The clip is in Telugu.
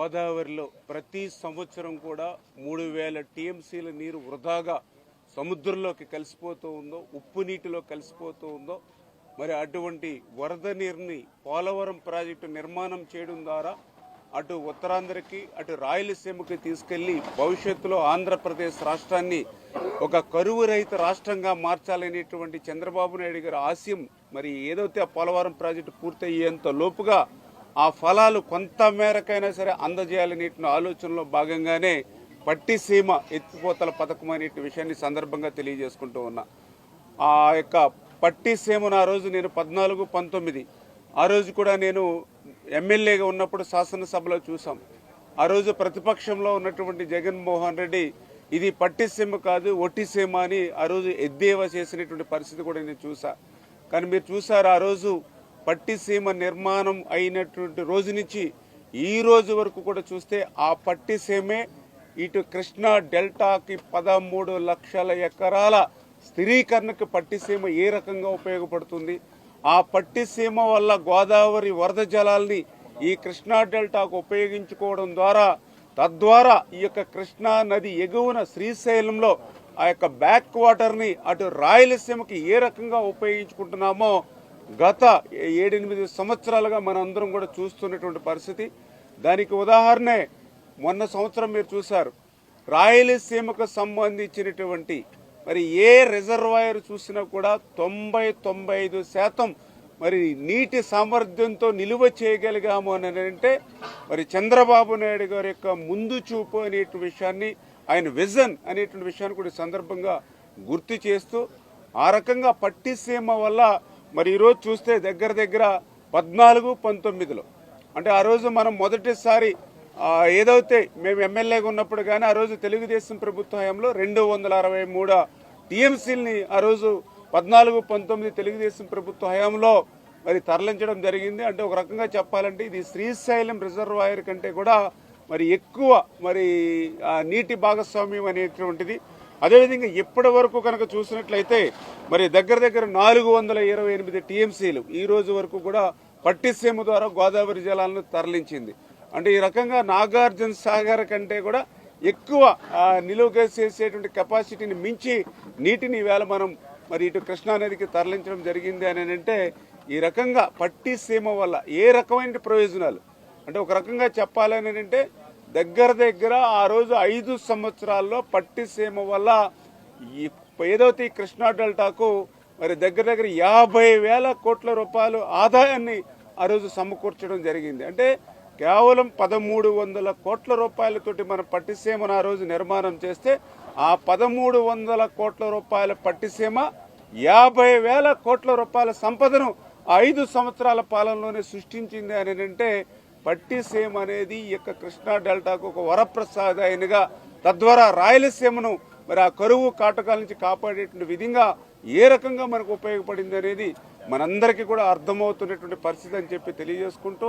గోదావరిలో ప్రతి సంవత్సరం కూడా మూడు వేల టీఎంసీల నీరు వృధాగా సముద్రంలోకి కలిసిపోతూ ఉందో ఉప్పు నీటిలో కలిసిపోతూ ఉందో మరి అటువంటి వరద నీరుని పోలవరం ప్రాజెక్టు నిర్మాణం చేయడం ద్వారా అటు ఉత్తరాంధ్రకి అటు రాయలసీమకి తీసుకెళ్ళి భవిష్యత్తులో ఆంధ్రప్రదేశ్ రాష్ట్రాన్ని ఒక కరువు రహిత రాష్ట్రంగా మార్చాలనేటువంటి చంద్రబాబు నాయుడు గారి ఆశయం మరి ఏదైతే ఆ పోలవరం ప్రాజెక్టు పూర్తయ్యేంత లోపుగా ఆ ఫలాలు కొంత మేరకైనా సరే అందజేయాలని ఆలోచనలో భాగంగానే పట్టిసీమ ఎత్తిపోతల పథకం అనే విషయాన్ని సందర్భంగా తెలియజేసుకుంటూ ఉన్నా. ఆ యొక్క పట్టిసీమను ఆ రోజు నేను పద్నాలుగు పంతొమ్మిది ఆ రోజు కూడా నేను ఎమ్మెల్యేగా ఉన్నప్పుడు శాసనసభలో చూసాం ఆ రోజు ప్రతిపక్షంలో ఉన్నటువంటి జగన్మోహన్ రెడ్డి ఇది పట్టిసీమ కాదు ఒట్టిసీమ అని ఆ రోజు ఎద్దేవా చేసినటువంటి పరిస్థితి కూడా నేను చూసా కానీ మీరు చూసారు ఆ రోజు పట్టిసీమ నిర్మాణం అయినటువంటి రోజు నుంచి ఈ రోజు వరకు కూడా చూస్తే ఆ పట్టిసీమే ఇటు కృష్ణా డెల్టాకి పదమూడు లక్షల ఎకరాల స్థిరీకరణకు పట్టిసీమ ఏ రకంగా ఉపయోగపడుతుంది? ఆ పట్టిసీమ వల్ల గోదావరి వరద జలాల్ని ఈ కృష్ణా డెల్టాకు ఉపయోగించుకోవడం ద్వారా తద్వారా ఈ యొక్క కృష్ణా నది ఎగువన శ్రీశైలంలో ఆ యొక్క బ్యాక్ వాటర్ని అటు రాయలసీమకి ఏ రకంగా ఉపయోగించుకుంటున్నామో గత ఏడెనిమిది సంవత్సరాలుగా మనందరం కూడా చూస్తున్నటువంటి పరిస్థితి. దానికి ఉదాహరణే మొన్న సంవత్సరం మీరు చూశారు రాయలసీమకు సంబంధించినటువంటి మరి ఏ రిజర్వాయర్ చూసినా కూడా తొంభై తొంభై ఐదు శాతం మరి నీటి సామర్థ్యంతో నిలువ చేయగలిగాము అని అంటే మరి చంద్రబాబు నాయుడు గారి యొక్క ముందు చూపు అనేటువంటి విషయాన్ని ఆయన విజన్ అనేటువంటి విషయాన్ని కూడా సందర్భంగా గుర్తు చేస్తూ ఆ రకంగా పట్టిసీమ వల్ల మరి ఈరోజు చూస్తే దగ్గర దగ్గర పద్నాలుగు పంతొమ్మిదిలో. అంటే ఆ రోజు మనం మొదటిసారి ఏదైతే మేము ఎమ్మెల్యేగా ఉన్నప్పుడు కానీ ఆ రోజు తెలుగుదేశం ప్రభుత్వ హయాంలో రెండు వందల అరవై మూడు టీఎంసీలని ఆ రోజు పద్నాలుగు పంతొమ్మిది తెలుగుదేశం ప్రభుత్వ హయాంలో మరి తరలించడం జరిగింది. అంటే ఒక రకంగా చెప్పాలంటే ఇది శ్రీశైలం రిజర్వాయర్ కంటే కూడా మరి ఎక్కువ మరి నీటి భాగస్వామ్యం అనేటువంటిది అదేవిధంగా ఇప్పటి వరకు కనుక చూసినట్లయితే మరి దగ్గర దగ్గర నాలుగు వందల ఇరవై ఎనిమిది టీఎంసీలు ఈ రోజు వరకు కూడా పట్టిసీమ ద్వారా గోదావరి జలాలను తరలించింది. అంటే ఈ రకంగా నాగార్జున సాగర్ కంటే కూడా ఎక్కువ ఆ, నిలువ చేసేటువంటి కెపాసిటీని మించి నీటిని ఈవేళ మనం మరి ఇటు కృష్ణానదికి తరలించడం జరిగింది అని అంటే ఈ రకంగా పట్టిసీమ వల్ల ఏ రకమైన ప్రయోజనాలు? అంటే ఒక రకంగా చెప్పాలని అంటే దగ్గర దగ్గర ఆ రోజు ఐదు సంవత్సరాల్లో పట్టిసీమ వల్ల ఈ ఏదైతే ఈ కృష్ణా డెల్టాకు మరి దగ్గర దగ్గర యాభై వేల కోట్ల రూపాయలు ఆదాయాన్ని ఆ రోజు సమకూర్చడం జరిగింది. అంటే కేవలం పదమూడు వందల కోట్ల రూపాయలతోటి మన పట్టిసీమను ఆ రోజు నిర్మాణం చేస్తే ఆ పదమూడు వందల కోట్ల రూపాయల పట్టిసీమ యాభై వేల కోట్ల రూపాయల సంపదను ఆ ఐదు సంవత్సరాల పాలనలోనే సృష్టించింది అని అంటే పట్టిసీమ అనేది ఈ యొక్క కృష్ణా డెల్టాకు ఒక వరప్రసాదాయనిగా తద్వారా రాయలసీమను మరి ఆ కరువు కాటకాల నుంచి కాపాడేటువంటి విధంగా ఏ రకంగా మనకు ఉపయోగపడింది అనేది మనందరికీ కూడా అర్థమవుతున్నటువంటి పరిస్థితి అని చెప్పి తెలియజేసుకుంటూ